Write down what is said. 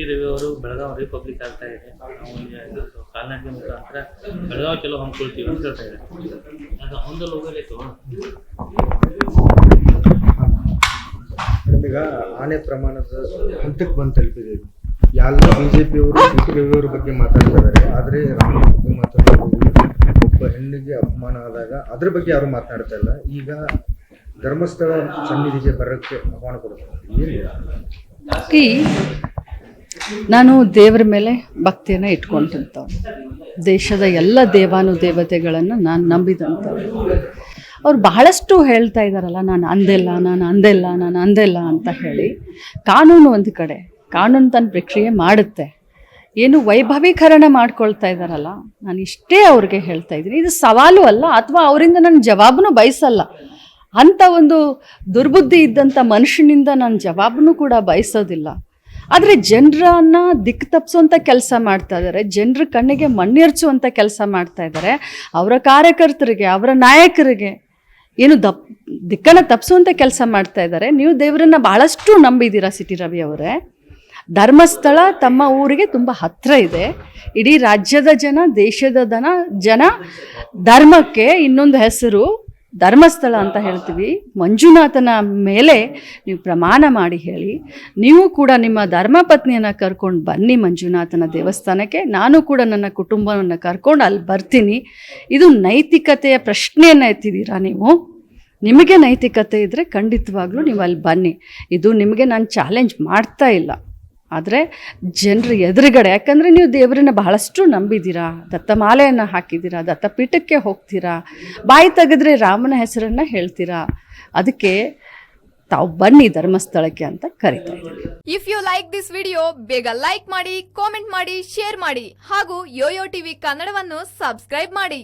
T Ravi ಅವರು Belagavi republic ಆಗ್ತಾ ಇದೆ. ನಾವು ಮುಖಾಂತರ ಬೆಳಗಾವಿ ಚಲೋ ಹೊಂದ್ಕೊಳ್ತೀವಿ ಅಂತ ಹೇಳ್ತಾ ಇದ್ದಾರೆ. ಅದು ಒಂದು ಲೋಗಲ್ಲಿ ಮೇಡಮ್, ಈಗ ಆನೆ ಪ್ರಮಾಣದ ಹಂತಕ್ಕೆ ಬಂದು ತಲುಪಿದೆ. ಯಾರು ಎಲ್ಲ ಬಿಜೆಪಿಯವರು ಅವರ ಬಗ್ಗೆ ಮಾತಾಡ್ತಿದ್ದಾರೆ. ಆದರೆ ಆದ್ರೆ ರಾಮನ ಬಗ್ಗೆ ಮಾತಾಡೋದು ಒಬ್ಬ ಹೆಣ್ಣಿಗೆ ಅಪಮಾನ ಆದಾಗ ಅದ್ರ ಬಗ್ಗೆ ಯಾರು ಮಾತನಾಡ್ತಾ ಇಲ್ಲ. ಈಗ ಧರ್ಮಸ್ಥಳ ಸನ್ನಿಧಿಗೆ ಬರೋಕ್ಕೆ ಆಹ್ವಾನ ಕೊಡ್ತಾರೆ ಏನು ನಾನು ದೇವರ ಮೇಲೆ ಭಕ್ತಿಯನ್ನು ಇಟ್ಕೊಂಡಂಥವ್ರು ದೇಶದ ಎಲ್ಲ ದೇವಾನು ದೇವತೆಗಳನ್ನು ನಾನು ನಂಬಿದಂಥವ್ರು. ಅವ್ರು ಬಹಳಷ್ಟು ಹೇಳ್ತಾ ಇದ್ದಾರಲ್ಲ ನಾನು ಅಂದೆಲ್ಲ ನಾನು ಅಂದೆಲ್ಲ ನಾನು ಅಂದೆಲ್ಲ ಅಂತ ಹೇಳಿ ಕಾನೂನು ಒಂದು ಕಡೆ, ಕಾನೂನು ತನ್ನ ಪ್ರಕ್ರಿಯೆ ಮಾಡುತ್ತೆ. ಏನು ವೈಭವೀಕರಣ ಮಾಡ್ಕೊಳ್ತಾ ಇದ್ದಾರಲ್ಲ ನಾನು ಇಷ್ಟೇ ಅವ್ರಿಗೆ ಹೇಳ್ತಾ ಇದ್ದೀನಿ. ಇದು ಸವಾಲು ಅಲ್ಲ, ಅಥವಾ ಅವರಿಂದ ನಾನು ಜವಾಬನ್ನು ಬಯಸಲ್ಲ. ಅಂಥ ಒಂದು ದುರ್ಬುದ್ಧಿ ಇದ್ದಂಥ ಮನುಷ್ಯನಿಂದ ನಾನು ಜವಾಬನ್ನು ಕೂಡ ಬಯಸೋದಿಲ್ಲ. ಆದರೆ ಜನರನ್ನ ದಿಕ್ಕು ತಪ್ಪಿಸುವಂಥ ಕೆಲಸ ಮಾಡ್ತಾ ಇದ್ದಾರೆ ಜನರ ಕಣ್ಣಿಗೆ ಮಣ್ಣೆರ್ಚುವಂಥ ಕೆಲಸ ಮಾಡ್ತಾ ಇದ್ದಾರೆ ಅವರ ಕಾರ್ಯಕರ್ತರಿಗೆ, ಅವರ ನಾಯಕರಿಗೆ ಏನು ದಪ್, ದಿಕ್ಕನ್ನು ತಪ್ಪಿಸುವಂಥ ಕೆಲಸ ಮಾಡ್ತಾ ಇದ್ದಾರೆ ನೀವು ದೇವರನ್ನ ಬಹಳಷ್ಟು ನಂಬಿದ್ದೀರಾ ಸಿಟಿ ರವಿ ಅವರೇ. ಧರ್ಮಸ್ಥಳ ತಮ್ಮ ಊರಿಗೆ ತುಂಬ ಹತ್ತಿರ ಇದೆ. ಇಡೀ ರಾಜ್ಯದ ಜನ, ದೇಶದ ಜನ ಜನ ಧರ್ಮಕ್ಕೆ ಇನ್ನೊಂದು ಹೆಸರು. ಧರ್ಮಸ್ಥಳ ಅಂತ ಹೇಳ್ತೀವಿ. ಮಂಜುನಾಥನ ಮೇಲೆ ನೀವು ಪ್ರಮಾಣ ಮಾಡಿ ಹೇಳಿ. ನೀವು ಕೂಡ ನಿಮ್ಮ ಧರ್ಮಪತ್ನಿಯನ್ನು ಕರ್ಕೊಂಡು ಬನ್ನಿ ಮಂಜುನಾಥನ ದೇವಸ್ಥಾನಕ್ಕೆ. ನಾನು ಕೂಡ ನನ್ನ ಕುಟುಂಬವನ್ನು ಕರ್ಕೊಂಡು ಅಲ್ಲಿ ಬರ್ತೀನಿ. ಇದು ನೈತಿಕತೆಯ ಪ್ರಶ್ನೆಯನ್ನು ಎತ್ತಿದ್ದೀರಾ ನೀವು? ನಿಮಗೆ ನೈತಿಕತೆ ಇದ್ದರೆ ಖಂಡಿತವಾಗ್ಲೂ ನೀವು ಅಲ್ಲಿ ಬನ್ನಿ. ಇದು ನಿಮಗೆ ನಾನು ಚಾಲೆಂಜ್ ಮಾಡ್ತಾ ಇಲ್ಲ. ಆದರೆ ಜನರು ಎದುರುಗಡೆ, ಯಾಕಂದರೆ ನೀವು ದೇವರನ್ನ ಬಹಳಷ್ಟು ನಂಬಿದ್ದೀರಾ ದತ್ತಮಾಲೆಯನ್ನು ಹಾಕಿದ್ದೀರಾ ದತ್ತಪೀಠಕ್ಕೆ ಹೋಗ್ತೀರಾ, ಬಾಯಿ ತೆಗೆದ್ರೆ ರಾಮನ ಹೆಸರನ್ನು ಹೇಳ್ತೀರಾ, ಅದಕ್ಕೆ ತಾವು ಬನ್ನಿ ಧರ್ಮಸ್ಥಳಕ್ಕೆ ಅಂತ ಕರಿತಾರೆ if you like this video ಬೇಗ ಲೈಕ್ ಮಾಡಿ ಕಾಮೆಂಟ್ ಮಾಡಿ ಶೇರ್ ಮಾಡಿ, ಹಾಗೂ ಯೋಯೋ ಟಿವಿ ಕನ್ನಡವನ್ನು ಸಬ್ಸ್ಕ್ರೈಬ್ ಮಾಡಿ.